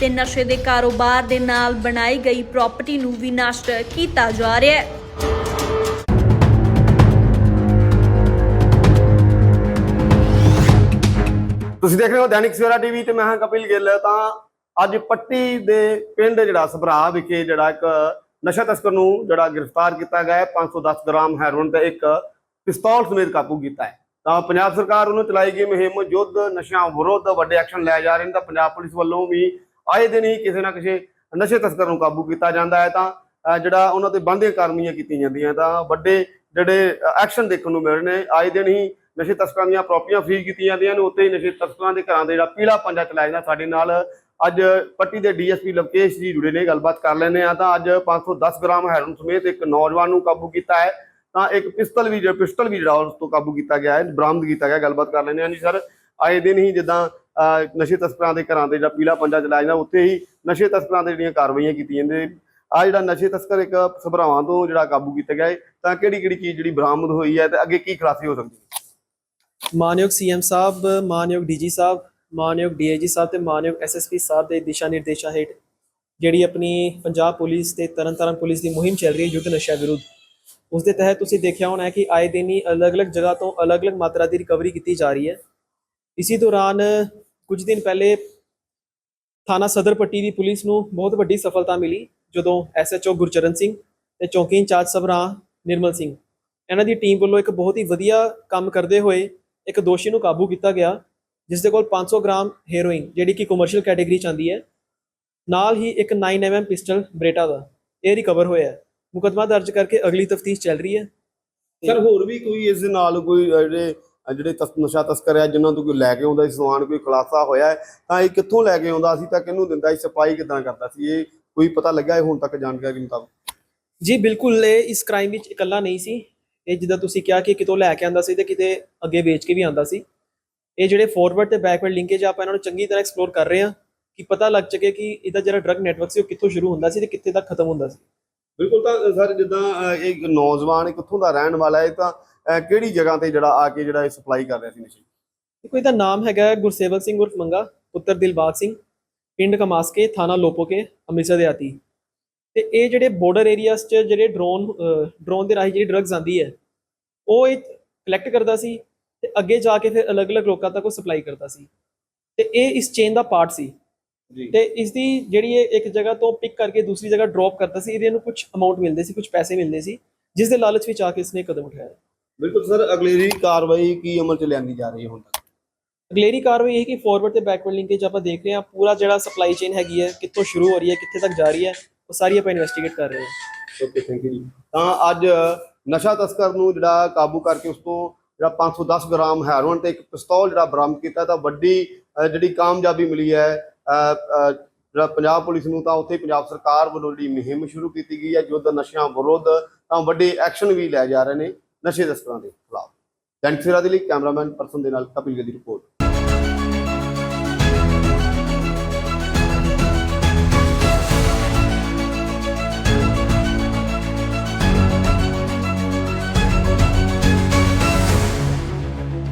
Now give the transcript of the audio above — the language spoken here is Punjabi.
ਤੇ ਨਸ਼ੇ ਦੇ ਕਾਰੋਬਾਰ ਦੇ ਨਾਲ ਬਣਾਈ ਗਈ ਪ੍ਰਾਪਰਟੀ ਨੂੰ ਵੀ ਨਸ਼ਟ ਕੀਤਾ ਜਾ ਰਿਹਾ ਹੈ। ਤੁਸੀਂ ਦੇਖ ਰਹੇ ਹੋ ਦੈਨਿਕ ਸਵੇਰਾ ਟੀਵੀ ਤੇ ਮੈਂ ਹਾਂ ਕਪਿਲ ਗਿੱਲ। ਤਾਂ ਅੱਜ ਪੱਟੀ ਦੇ ਪਿੰਡ ਜਿਹੜਾ ਸਭਰਾ ਵਿਖੇ ਜਿਹੜਾ ਇੱਕ ਨਸ਼ਾ ਤਸਕਰ ਨੂੰ ਜਿਹੜਾ ਗ੍ਰਿਫਤਾਰ ਕੀਤਾ ਗਿਆ ਹੈ। 510 ਗ੍ਰਾਮ ਹੈਰੋਇਨ ਤੇ ਇੱਕ ਪਿਸਤੌਲ ਸਮੇਤ ਕਾਬੂ ਕੀਤਾ ਹੈ। ਤਾਂ ਪੰਜਾਬ ਸਰਕਾਰ ਵੱਲੋਂ ਚਲਾਈ ਗਈ ਮੁਹਿੰਮ ਯੁੱਧ ਨਸ਼ਿਆਂ ਵਿਰੁੱਧ ਵੱਡੇ ਐਕਸ਼ਨ ਲੈ ਜਾ ਰਹੇ ਨੇ ਤਾਂ ਪੰਜਾਬ ਪੁਲਿਸ ਵੱਲੋਂ ਵੀ ਆਏ ਦਿਨ ਹੀ ਕਿਸੇ ਨਾ ਕਿਸੇ ਨਸ਼ੇ ਤਸਕਰ ਨੂੰ ਕਾਬੂ ਕੀਤਾ ਜਾਂਦਾ ਹੈ ਤਾਂ ਜਿਹੜਾ ਉਹਨਾਂ ਤੇ ਬੰਦੇ ਕਾਰਵਾਈਆਂ ਕੀਤੀਆਂ ਜਾਂਦੀਆਂ ਤਾਂ ਵੱਡੇ ਜਿਹੜੇ ਐਕਸ਼ਨ ਦੇਖਣ ਨੂੰ ਮਿਲ ਰਹੇ ਨੇ। ਆਏ ਦਿਨ ਹੀ ਨਸ਼ੇ ਤਸਕਰਾਂ ਦੀਆਂ ਪ੍ਰਾਪਰਟੀਆਂ ਫ੍ਰੀਜ਼ ਕੀਤੀਆਂ ਜਾਂਦੀਆਂ ਨੇ। ਉੱਤੇ ਹੀ ਨਸ਼ੇ ਤਸਕਰਾਂ ਦੇ ਘਰਾਂ ਦੇ ਜਿਹੜਾ ਪੀਲਾ ਪੰਜਾ ਚਲਾਇਆ ਜਾਂਦਾ ਸਾਡੇ ਨਾਲ। ਅੱਜ ਪੱਟੀ ਦੇ ਡੀਐਸਪੀ ਲਵਕੇਸ਼ ਜੀ ਜੁੜੇ ਨੇ, ਗੱਲਬਾਤ ਕਰ ਲੈਂਦੇ ਆ ਤਾਂ ਅੱਜ 510 ਗ੍ਰਾਮ ਹੈਰੋਨ ਸਮੇਤ ਇੱਕ ਨੌਜਵਾਨ ਨੂੰ ਕਾਬੂ ਕੀਤਾ ਹੈ। ਤਾਂ ਇੱਕ ਪਿਸਤਲ ਵੀ ਜਿਹੜਾ ਪਿਸਟਲ ਵੀ ਜਿਹੜਾ ਉਸ ਤੋਂ ਕਾਬੂ ਕੀਤਾ ਗਿਆ ਹੈ, ਬਰਾਮਦ ਕੀਤਾ ਗਿਆ, ਗੱਲਬਾਤ ਕਰ ਲੈਂਦੇ ਆ ਜੀ ਸਰ। ਆਏ ਦਿਨ ਹੀ ਜਿੱਦਾਂ ਨਸ਼ੇ ਤਸਕਰਾਂ ਦੇ ਘਰਾਂ ਤੇ ਜਿਹੜਾ ਪੀਲਾ ਪੰਜਾ ਚਲਾਇਆ ਜਾਂਦਾ, ਉੱਥੇ ਹੀ ਨਸ਼ੇ ਤਸਕਰਾਂ ਦੇ ਜਿਹੜੀਆਂ ਕਾਰਵਾਈਆਂ ਕੀਤੀਆਂ ਜਾਂਦੀਆਂ ਆ ਜਿਹੜਾ ਨਸ਼ੇ ਤਸਕਰ ਇੱਕ ਸਭਰਾਵਾਂ ਤੋਂ ਜਿਹੜਾ ਕਾਬੂ ਕੀਤਾ ਗਿਆ ਹੈ, ਤਾਂ ਕਿਹੜੀ ਕਿਹੜੀ ਚੀਜ਼ ਜਿਹੜੀ ਬਰਾਮਦ ਹੋਈ ਹੈ ਤੇ ਅੱਗੇ ਕੀ ਖੁਲਾਸੇ ਹੋ ਸਕਦੀ ਹੈ ਮਾਨਯੋਗ ਸੀਐਮ ਸਾਹਿਬ, ਮਾਨਯੋਗ ਡੀਜੀ ਸਾਹਿਬ, ਮਾਨਯੋਗ ਡੀਆਈਜੀ ਸਾਹਿਬ ਤੇ ਮਾਨਯੋਗ ਐਸਐਸਪੀ ਸਾਹਿਬ ਦੇ ਦਿਸ਼ਾ ਨਿਰਦੇਸ਼ਾਂ ਹੇਠ ਜਿਹੜੀ ਆਪਣੀ ਪੰਜਾਬ ਪੁਲਿਸ ਤੇ ਤਰਨਤਾਰਨ ਪੁਲਿਸ ਦੀ ਮੁਹਿੰਮ ਚੱਲ ਰਹੀ ਹੈ ਯੁੱਧ ਨਸ਼ਾ ਵਿਰੁੱਧ। ਉਸ ਦੇ ਤਹਿਤ ਤੁਸੀਂ ਦੇਖਿਆ ਹੋਣਾ ਹੈ ਕਿ ਆਏ ਦਿਨ ਹੀ ਅਲੱਗ-ਅਲੱਗ ਜਗ੍ਹਾ ਤੋਂ ਅਲੱਗ-ਅਲੱਗ ਮਾਤਰਾ ਦੀ ਰਿਕਵਰੀ ਕੀਤੀ ਜਾ ਰਹੀ ਹੈ। ਇਸੇ ਦੌਰਾਨ ਕੁਝ ਦਿਨ ਪਹਿਲੇ ਥਾਣਾ ਸਦਰ ਪੱਟੀ ਦੀ ਪੁਲਿਸ ਨੂੰ ਬਹੁਤ ਵੱਡੀ ਸਫਲਤਾ ਮਿਲੀ, ਜਦੋਂ ਐਸਐਚਓ ਗੁਰਚਰਨ ਸਿੰਘ ਤੇ ਚੌਕੀ ਇੰਚਾਰਜ ਸਭਰਾ ਨਿਰਮਲ ਸਿੰਘ। ਇਹਨਾਂ ਦੀ ਟੀਮ ਵੱਲੋਂ ਇੱਕ ਬਹੁਤ ਹੀ ਵਧੀਆ ਕੰਮ ਕਰਦੇ ਹੋਏ ਇੱਕ ਦੋਸ਼ੀ ਨੂੰ ਕਾਬੂ ਕੀਤਾ ਗਿਆ, ਜਿਸ ਦੇ ਕੋਲ 500 ਗ੍ਰਾਮ ਹੈਰੋਇਨ, ਜਿਹੜੀ ਕਿ ਕਮਰਸ਼ੀਅਲ ਕੈਟਾਗਰੀ ਚ ਆਉਂਦੀ ਹੈ, ਨਾਲ ਹੀ ਇੱਕ 9mm ਪਿਸਟਲ ਬਰੇਟਾ ਦਾ, ਇਹ ਰਿਕਵਰ ਹੋਇਆ ਹੈ। ਮੁਕਦਮਾ ਦਰਜ ਕਰਕੇ ਅਗਲੀ ਤਫਤੀਸ਼ ਚੱਲ ਰਹੀ ਹੈ। ਸਰ, ਹੋਰ ਵੀ ਕੋਈ ਇਸ ਦੇ ਨਾਲ ਕੋਈ ਜਿਹੜੇ ਜਿਹੜੇ ਤਸ- ਨਸ਼ਾ ਤਸਕਰ ਹੈ ਜਿਨ੍ਹਾਂ ਤੋਂ ਕੋਈ ਲੈ ਕੇ ਆਉਂਦਾ ਸੀ ਸਮਾਨ ਕੋਈ ਖੁਲਾਸਾ ਹੋਇਆ ਤਾਂ ਇਹ ਕਿੱਥੋਂ ਲੈ ਕੇ ਆਉਂਦਾ ਸੀ ਤਾਂ ਕਿਹਨੂੰ ਦਿੰਦਾ ਸੀ ਸਪਲਾਈ ਕਿਦਾਂ ਕਰਦਾ ਸੀ ਇਹ ਕੋਈ ਪਤਾ ਲੱਗਾ ਹੈ ਹੁਣ ਤੱਕ ਜਾਣਕਾਰੀ ਮੁਤਾਬਕ? ਜੀ ਬਿਲਕੁਲ ਇਹ ਇਸ ਕ੍ਰਾਈਮ ਵਿੱਚ ਇਕੱਲਾ ਨਹੀਂ ਸੀ। ਇਹ ਜਿੱਦਾਂ ਤੁਸੀਂ ਕਿਹਾ ਕਿ ਕਿਤੋਂ ਲੈ ਕੇ ਆਂਦਾ ਸੀ ਤੇ ਕਿਤੇ ਅੱਗੇ ਵੇਚ ਕੇ ਵੀ ਆਂਦਾ ਸੀ। ਇਹ ਜਿਹੜੇ ਫਾਰਵਰਡ ਤੇ ਬੈਕਵਰਡ ਲਿੰਕੇਜ ਆਪਾਂ ਇਹਨਾਂ ਨੂੰ ਚੰਗੀ ਤਰ੍ਹਾਂ ਐਕਸਪਲੋਰ ਕਰ ਰਹੇ ਹਾਂ ਕਿ ਪਤਾ ਲੱਗ ਸਕੇ ਕਿ ਇਹਦਾ ਜਿਹੜਾ ਡਰਗ ਨੈਟਵਰਕ ਸੀ ਉਹ ਕਿੱਥੋਂ ਸ਼ੁਰੂ ਹੁੰਦਾ ਸੀ ਤੇ ਕਿੱਥੇ ਤੱਕ ਖਤਮ ਹੁੰਦਾ ਸੀ। ਬਿਲਕੁਲ ਤਾਂ ਸਰ ਜਿੱਦਾਂ ਇਹ ਨੌਜਵਾਨ ਕਿੱਥੋਂ ਦਾ ਰਹਿਣ ਵਾਲਾ ਹੈ ਤਾਂ ਕਿਹੜੀ ਜਗ੍ਹਾ ਤੇ ਜਿਹੜਾ ਆ ਕੇ ਜਿਹੜਾ ਇਹ ਸਪਲਾਈ ਕਰ ਰਿਹਾ ਸੀ ਨਸ਼ੇ? ਦੇਖੋ ਇਹਦਾ ਨਾਮ ਹੈਗਾ ਗੁਰਸੇਵਕ ਸਿੰਘ ਉਰਫ ਮੰਗਾ ਪੁੱਤਰ ਦਿਲਬਾਗ ਸਿੰਘ ਪਿੰਡ ਕਮਾਸਕੇ ਥਾਣਾ ਲੋਪੋਕੇ ਅੰਮ੍ਰਿਤਸਰ ਦੇ ਆਤੀ। ਤੇ ਇਹ ਜਿਹੜੇ ਬਾਰਡਰ ਏਰੀਆਸ 'ਚ ਜਿਹੜੇ ਡਰੋਨ ਡਰੋਨ ਦੇ ਰਾਹੀਂ ਜਿਹੜੀ ਡਰੱਗਸ ਆਂਦੀ ਹੈ ਉਹ ਇਹ ਕਲੈਕਟ ਕਰਦਾ ਸੀ ਤੇ ਅੱਗੇ ਜਾ ਕੇ ਫਿਰ ਅਲੱਗ-ਅਲੱਗ ਲੋਕਾਂ ਤੱਕ ਉਹ ਸਪਲਾਈ ਕਰਦਾ ਸੀ। ਤੇ ਇਹ ਇਸ ਚੇਨ ਦਾ ਪਾਰਟ ਸੀ। ਤੇ ਇਸ ਦੀ ਜਿਹੜੀ ਇਹ ਇੱਕ ਜਗ੍ਹਾ ਤੋਂ ਪਿਕ ਕਰਕੇ ਦੂਸਰੀ ਜਗ੍ਹਾ ਡ੍ਰੌਪ ਕਰਦਾ ਸੀ ਇਹਦੇ ਨੂੰ ਕੁਝ ਅਮਾਉਂਟ ਮਿਲਦੇ ਸੀ ਕੁਝ ਪੈਸੇ ਮਿਲਦੇ ਸੀ ਜਿਸ ਦੇ ਲਾਲਚ ਵਿੱਚ ਆ ਕੇ ਇਸਨੇ ਕਦਮ ਉਠਾਇਆ। ਬਿਲਕੁਲ ਸਰ ਅਗਲੇਰੀ ਕਾਰਵਾਈ ਕੀ ਅਮਲ ਚ ਲਿਆਂਦੀ ਜਾ ਰਹੀ ਹੈ ਹੁਣ ਤੱਕ? ਅਗਲੇਰੀ ਕਾਰਵਾਈ ਇਹ ਹੈ ਕਿ ਫਾਰਵਰਡ ਤੇ ਬੈਕਵਰਡ ਲਿੰਕੇਜ ਆਪਾਂ ਦੇਖ ਰਹੇ ਹਾਂ ਪੂਰਾ ਜਿਹੜਾ ਸਪਲਾਈ ਚੇਨ ਹੈਗੀ ਹੈ ਕਿੱਥੋਂ ਸ਼ੁਰੂ ਹੋ ਰਹੀ ਹੈ ਕਿੱਥੇ ਤੱਕ ਜਾ ਰਹੀ ਹੈ ਉਹ ਸਾਰੀ ਆਪਾਂ ਇਨਵੈਸਟੀਗੇਟ ਕਰ ਰਹੇ ਹਾਂ। ਓਕੇ ਥੈਂਕ ਯੂ ਜੀ। ਤਾਂ ਅੱਜ ਨਸ਼ਾ ਤਸਕਰ ਨੂੰ ਜਿਹੜਾ ਕਾਬੂ ਕਰਕੇ ਉਸ ਤੋਂ ਜਿਹੜਾ 510 ਗ੍ਰਾਮ ਹੈਰੋਇਨ ਤੇ ਇੱਕ ਪਿਸਤੌਲ ਜਿਹੜਾ ਬਰਾਮਦ ਕੀਤਾ ਤਾਂ ਵੱਡੀ ਜਿਹੜੀ ਕਾਮਯਾਬੀ ਮਿਲੀ ਹੈ ਜਿਹੜਾ ਪੰਜਾਬ ਪੁਲਿਸ ਨੂੰ ਤਾਂ ਉੱਥੇ ਪੰਜਾਬ ਸਰਕਾਰ ਵੱਲੋਂ ਜਿਹੜੀ ਮੁਹਿੰਮ ਸ਼ੁਰੂ ਕੀਤੀ ਗਈ ਹੈ ਯੁੱਧ ਨਸ਼ਿਆਂ ਵਿਰੁੱਧ ਤਾਂ ਵੱਡੇ ਐਕਸ਼ਨ ਵੀ ਲੈ ਜਾ ਰਹੇ ਨੇ। ਨਸ਼ੇ ਤਸਕਰਾਂ ਦੇ ਖਿਲਾਫ। ਦੈਨਿਕ ਸਵੇਰਾ ਦੇ ਲਈ ਕੈਮਰਾਮੈਨ ਪਰਸਨ ਦੇ ਨਾਲ ਕਪਿਲ ਗਦੀ ਰਿਪੋਰਟ।